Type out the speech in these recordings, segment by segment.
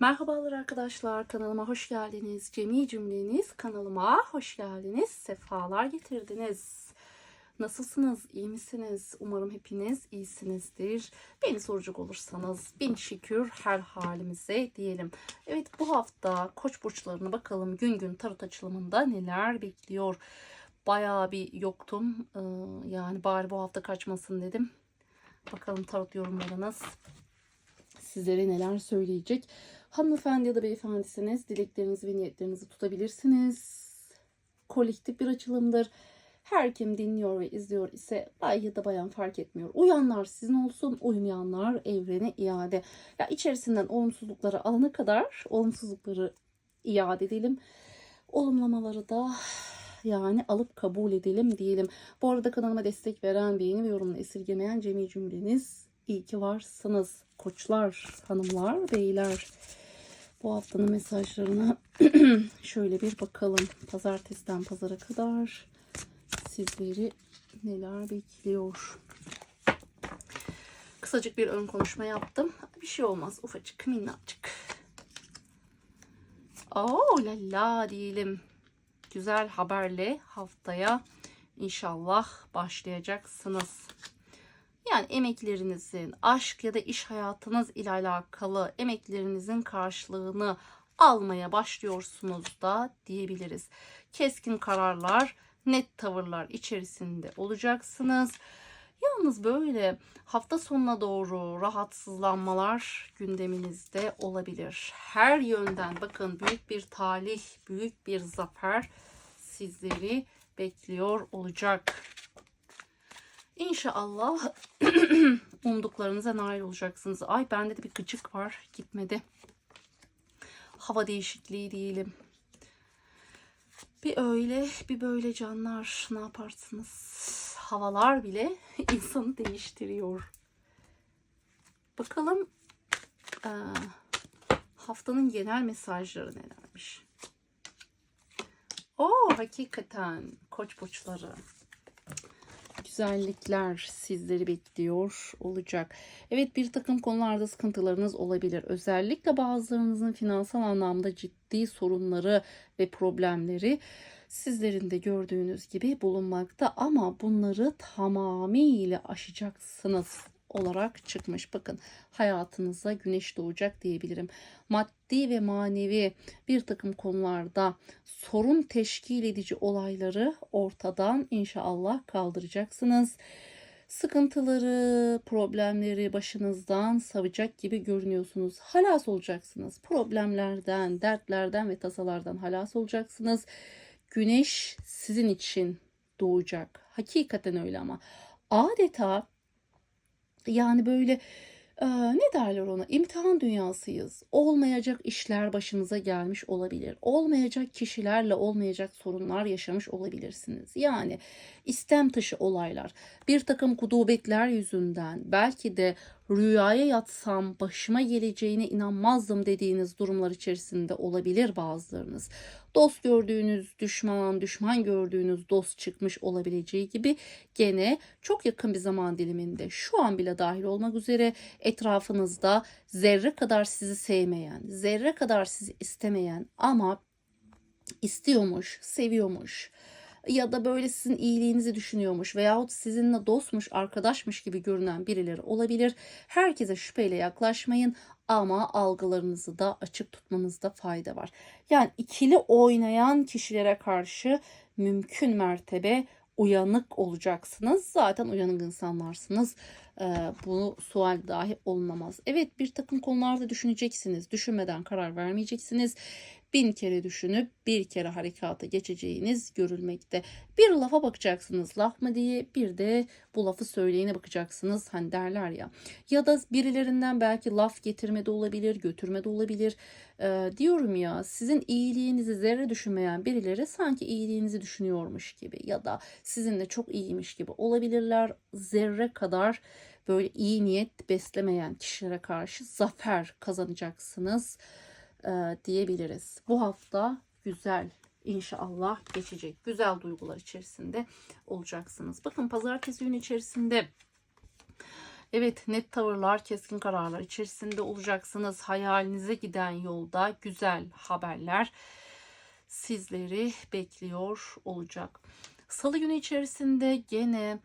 Merhabalar arkadaşlar kanalıma hoş geldiniz. Cemi cümleniz kanalıma hoş geldiniz. Sefalar getirdiniz. Nasılsınız? iyi misiniz? Umarım hepiniz iyisinizdir. Beni soracak olursanız bin şükür her halimize diyelim. Evet bu hafta koç burçlarına bakalım gün gün tarot açılımında neler bekliyor. Bayağı bir yoktum. Ee, yani bari bu hafta kaçmasın dedim. Bakalım tarot yorumlarınız sizlere neler söyleyecek. Hanımefendi ya da beyefendisiniz. Dileklerinizi ve niyetlerinizi tutabilirsiniz. Kolektif bir açılımdır. Her kim dinliyor ve izliyor ise bay ya da bayan fark etmiyor. Uyanlar sizin olsun, uymayanlar evrene iade. Ya içerisinden olumsuzlukları alana kadar olumsuzlukları iade edelim. Olumlamaları da yani alıp kabul edelim diyelim. Bu arada kanalıma destek veren, beğeni ve yorumunu esirgemeyen cemi cümleniz iyi ki varsınız. Koçlar, hanımlar, beyler. Bu haftanın mesajlarına şöyle bir bakalım. Pazartesiden pazara kadar sizleri neler bekliyor. Kısacık bir ön konuşma yaptım. Bir şey olmaz. Ufacık, minnacık. Oo la la diyelim. Güzel haberle haftaya inşallah başlayacaksınız. Yani emeklerinizin, aşk ya da iş hayatınız ile alakalı emeklerinizin karşılığını almaya başlıyorsunuz da diyebiliriz. Keskin kararlar, net tavırlar içerisinde olacaksınız. Yalnız böyle hafta sonuna doğru rahatsızlanmalar gündeminizde olabilir. Her yönden bakın büyük bir talih, büyük bir zafer sizleri bekliyor olacak. İnşallah umduklarınıza nail olacaksınız. Ay bende de bir gıcık var. Gitmedi. Hava değişikliği diyelim. Bir öyle bir böyle canlar ne yaparsınız? Havalar bile insanı değiştiriyor. Bakalım ee, haftanın genel mesajları nelermiş? Oo hakikaten koç burçları güzellikler sizleri bekliyor olacak. Evet bir takım konularda sıkıntılarınız olabilir. Özellikle bazılarınızın finansal anlamda ciddi sorunları ve problemleri sizlerin de gördüğünüz gibi bulunmakta ama bunları tamamıyla aşacaksınız olarak çıkmış. Bakın hayatınıza güneş doğacak diyebilirim. Maddi ve manevi bir takım konularda sorun teşkil edici olayları ortadan inşallah kaldıracaksınız. Sıkıntıları, problemleri başınızdan savacak gibi görünüyorsunuz. Halas olacaksınız. Problemlerden, dertlerden ve tasalardan halas olacaksınız. Güneş sizin için doğacak. Hakikaten öyle ama adeta yani böyle e, ne derler ona imtihan dünyasıyız. Olmayacak işler başınıza gelmiş olabilir. Olmayacak kişilerle olmayacak sorunlar yaşamış olabilirsiniz. Yani istem dışı olaylar, bir takım kudubetler yüzünden belki de rüyaya yatsam başıma geleceğine inanmazdım dediğiniz durumlar içerisinde olabilir bazılarınız. Dost gördüğünüz düşman, düşman gördüğünüz dost çıkmış olabileceği gibi gene çok yakın bir zaman diliminde şu an bile dahil olmak üzere etrafınızda zerre kadar sizi sevmeyen, zerre kadar sizi istemeyen ama istiyormuş, seviyormuş, ya da böyle sizin iyiliğinizi düşünüyormuş veyahut sizinle dostmuş, arkadaşmış gibi görünen birileri olabilir. Herkese şüpheyle yaklaşmayın ama algılarınızı da açık tutmanızda fayda var. Yani ikili oynayan kişilere karşı mümkün mertebe uyanık olacaksınız. Zaten uyanık insanlarsınız. Ee, bu sual dahi olmamaz. Evet bir takım konularda düşüneceksiniz. Düşünmeden karar vermeyeceksiniz bin kere düşünüp bir kere harekata geçeceğiniz görülmekte. Bir lafa bakacaksınız laf mı diye bir de bu lafı söyleyene bakacaksınız hani derler ya. Ya da birilerinden belki laf getirme de olabilir götürme de olabilir. Ee, diyorum ya sizin iyiliğinizi zerre düşünmeyen birileri sanki iyiliğinizi düşünüyormuş gibi ya da sizinle çok iyiymiş gibi olabilirler. Zerre kadar böyle iyi niyet beslemeyen kişilere karşı zafer kazanacaksınız e, diyebiliriz. Bu hafta güzel inşallah geçecek. Güzel duygular içerisinde olacaksınız. Bakın pazartesi günü içerisinde Evet net tavırlar, keskin kararlar içerisinde olacaksınız. Hayalinize giden yolda güzel haberler sizleri bekliyor olacak. Salı günü içerisinde gene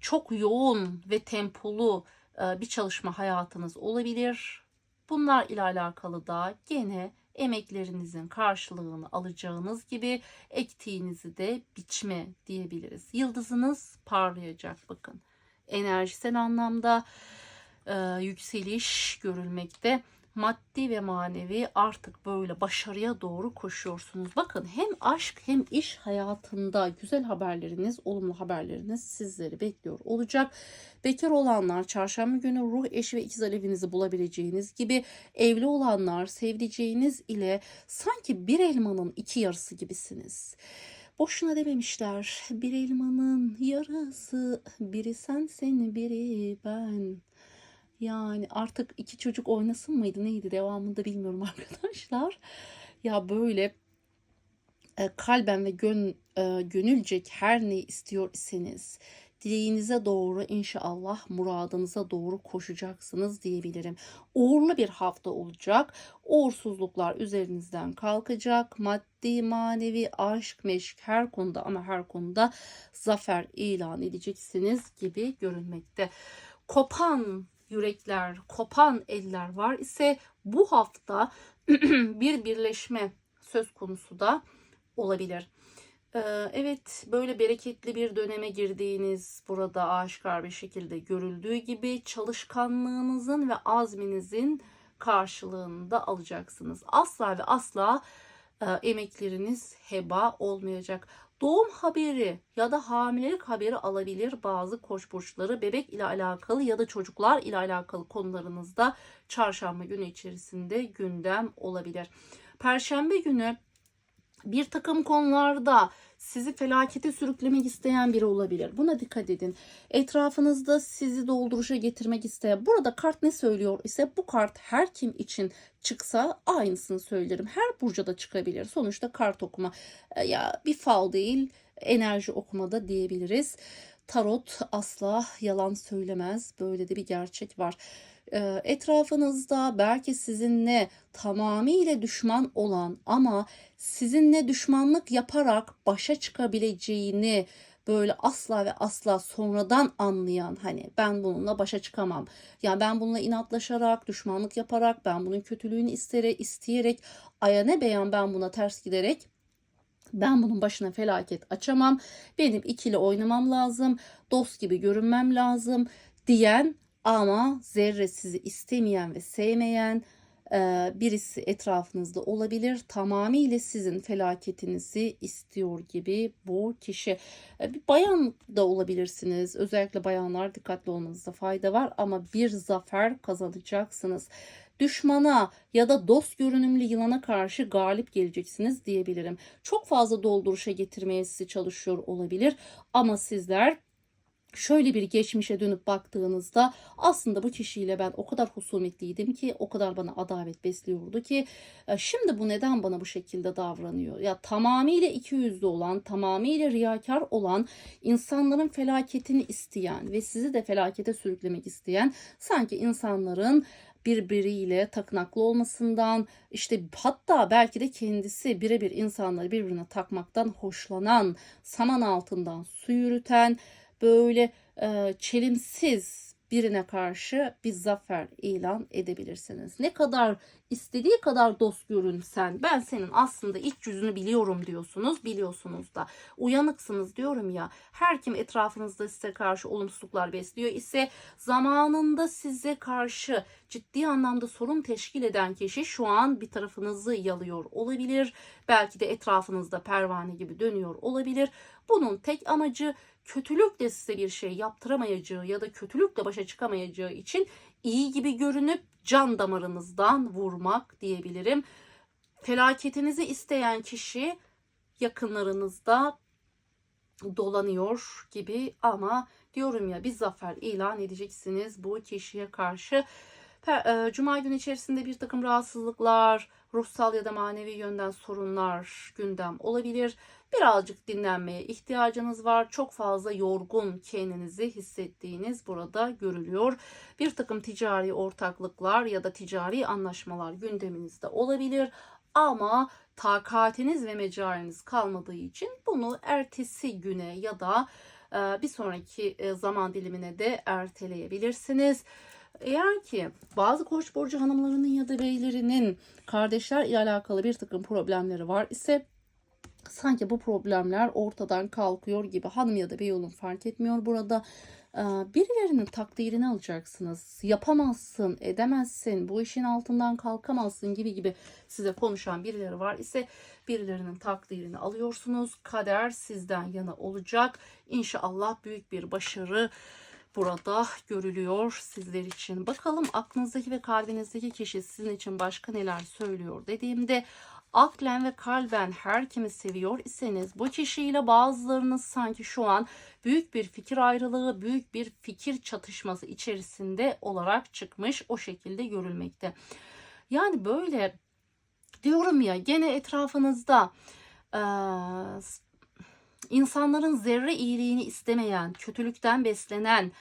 çok yoğun ve tempolu bir çalışma hayatınız olabilir. Bunlar ile alakalı da gene emeklerinizin karşılığını alacağınız gibi ektiğinizi de biçme diyebiliriz. Yıldızınız parlayacak bakın. Enerjisel anlamda yükseliş görülmekte. Maddi ve manevi artık böyle başarıya doğru koşuyorsunuz. Bakın hem aşk hem iş hayatında güzel haberleriniz, olumlu haberleriniz sizleri bekliyor olacak. Bekar olanlar çarşamba günü ruh eşi ve ikiz alevinizi bulabileceğiniz gibi evli olanlar sevdiceğiniz ile sanki bir elmanın iki yarısı gibisiniz. Boşuna dememişler. Bir elmanın yarısı biri sensin biri ben. Yani artık iki çocuk oynasın mıydı neydi devamında bilmiyorum arkadaşlar. Ya böyle e, kalben ve gön, e, gönülcek her ne istiyor iseniz dileğinize doğru inşallah muradınıza doğru koşacaksınız diyebilirim. Uğurlu bir hafta olacak. Uğursuzluklar üzerinizden kalkacak. Maddi, manevi, aşk, meşk her konuda ama her konuda zafer ilan edeceksiniz gibi görünmekte. Kopan yürekler, kopan eller var ise bu hafta bir birleşme söz konusu da olabilir. Ee, Evet böyle bereketli bir döneme girdiğiniz burada aşikar bir şekilde görüldüğü gibi çalışkanlığınızın ve azminizin karşılığını da alacaksınız. Asla ve asla e, emekleriniz heba olmayacak. Doğum haberi ya da hamilelik haberi alabilir bazı koç burçları bebek ile alakalı ya da çocuklar ile alakalı konularınızda çarşamba günü içerisinde gündem olabilir. Perşembe günü bir takım konularda sizi felakete sürüklemek isteyen biri olabilir. Buna dikkat edin. Etrafınızda sizi dolduruşa getirmek isteyen. Burada kart ne söylüyor ise bu kart her kim için çıksa aynısını söylerim. Her burca da çıkabilir. Sonuçta kart okuma e, ya bir fal değil enerji okumada diyebiliriz. Tarot asla yalan söylemez. Böyle de bir gerçek var etrafınızda belki sizinle tamamıyla düşman olan ama sizinle düşmanlık yaparak başa çıkabileceğini böyle asla ve asla sonradan anlayan hani ben bununla başa çıkamam. Ya ben bununla inatlaşarak, düşmanlık yaparak, ben bunun kötülüğünü istere, isteyerek, aya ne beyan ben buna ters giderek ben bunun başına felaket açamam. Benim ikili oynamam lazım. Dost gibi görünmem lazım diyen ama zerre sizi istemeyen ve sevmeyen e, birisi etrafınızda olabilir. Tamamıyla sizin felaketinizi istiyor gibi bu kişi. E, bir bayan da olabilirsiniz. Özellikle bayanlar dikkatli olmanızda fayda var ama bir zafer kazanacaksınız. Düşmana ya da dost görünümlü yılana karşı galip geleceksiniz diyebilirim. Çok fazla dolduruşa getirmeye sizi çalışıyor olabilir ama sizler şöyle bir geçmişe dönüp baktığınızda aslında bu kişiyle ben o kadar husumetliydim ki o kadar bana adalet besliyordu ki e, şimdi bu neden bana bu şekilde davranıyor? Ya tamamıyla iki yüzlü olan, tamamıyla riyakar olan, insanların felaketini isteyen ve sizi de felakete sürüklemek isteyen sanki insanların birbiriyle takınaklı olmasından işte hatta belki de kendisi birebir insanları birbirine takmaktan hoşlanan, saman altından su yürüten, böyle e, çelimsiz birine karşı bir zafer ilan edebilirsiniz. Ne kadar istediği kadar dost görünsen ben senin aslında iç yüzünü biliyorum diyorsunuz. Biliyorsunuz da uyanıksınız diyorum ya. Her kim etrafınızda size karşı olumsuzluklar besliyor ise zamanında size karşı ciddi anlamda sorun teşkil eden kişi şu an bir tarafınızı yalıyor olabilir. Belki de etrafınızda pervane gibi dönüyor olabilir. Bunun tek amacı kötülükle size bir şey yaptıramayacağı ya da kötülükle başa çıkamayacağı için iyi gibi görünüp can damarınızdan vurmak diyebilirim. Felaketinizi isteyen kişi yakınlarınızda dolanıyor gibi ama diyorum ya bir zafer ilan edeceksiniz bu kişiye karşı. E, Cuma günü içerisinde bir takım rahatsızlıklar, ruhsal ya da manevi yönden sorunlar gündem olabilir. Birazcık dinlenmeye ihtiyacınız var. Çok fazla yorgun kendinizi hissettiğiniz burada görülüyor. Bir takım ticari ortaklıklar ya da ticari anlaşmalar gündeminizde olabilir. Ama takatiniz ve mecaliniz kalmadığı için bunu ertesi güne ya da e, bir sonraki e, zaman dilimine de erteleyebilirsiniz. Eğer ki bazı koç burcu hanımlarının ya da beylerinin kardeşler ile alakalı bir takım problemleri var ise sanki bu problemler ortadan kalkıyor gibi hanım ya da bey olun fark etmiyor burada. Ee, Birilerinin takdirini alacaksınız. Yapamazsın, edemezsin, bu işin altından kalkamazsın gibi gibi size konuşan birileri var ise birilerinin takdirini alıyorsunuz. Kader sizden yana olacak. İnşallah büyük bir başarı burada görülüyor sizler için. Bakalım aklınızdaki ve kalbinizdeki kişi sizin için başka neler söylüyor dediğimde aklen ve kalben her kimi seviyor iseniz bu kişiyle bazılarınız sanki şu an büyük bir fikir ayrılığı, büyük bir fikir çatışması içerisinde olarak çıkmış o şekilde görülmekte. Yani böyle diyorum ya gene etrafınızda insanların zerre iyiliğini istemeyen, kötülükten beslenen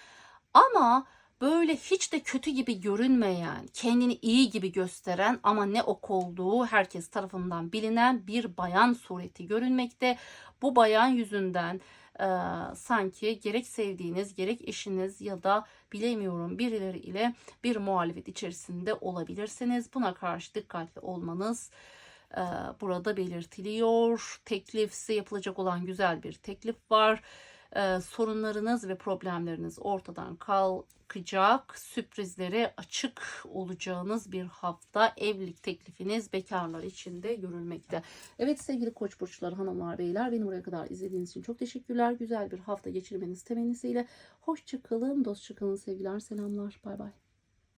ama böyle hiç de kötü gibi görünmeyen, kendini iyi gibi gösteren ama ne ok olduğu herkes tarafından bilinen bir bayan sureti görünmekte. Bu bayan yüzünden e, sanki gerek sevdiğiniz, gerek eşiniz ya da bilemiyorum birileri ile bir muhalefet içerisinde olabilirsiniz. Buna karşı dikkatli olmanız burada belirtiliyor. Teklif size yapılacak olan güzel bir teklif var. E, sorunlarınız ve problemleriniz ortadan kalkacak. Sürprizlere açık olacağınız bir hafta evlilik teklifiniz bekarlar için de görülmekte. Evet sevgili koç burçları hanımlar beyler beni buraya kadar izlediğiniz için çok teşekkürler. Güzel bir hafta geçirmeniz temennisiyle. Hoşçakalın, dostça kalın sevgiler, selamlar. Bay bay.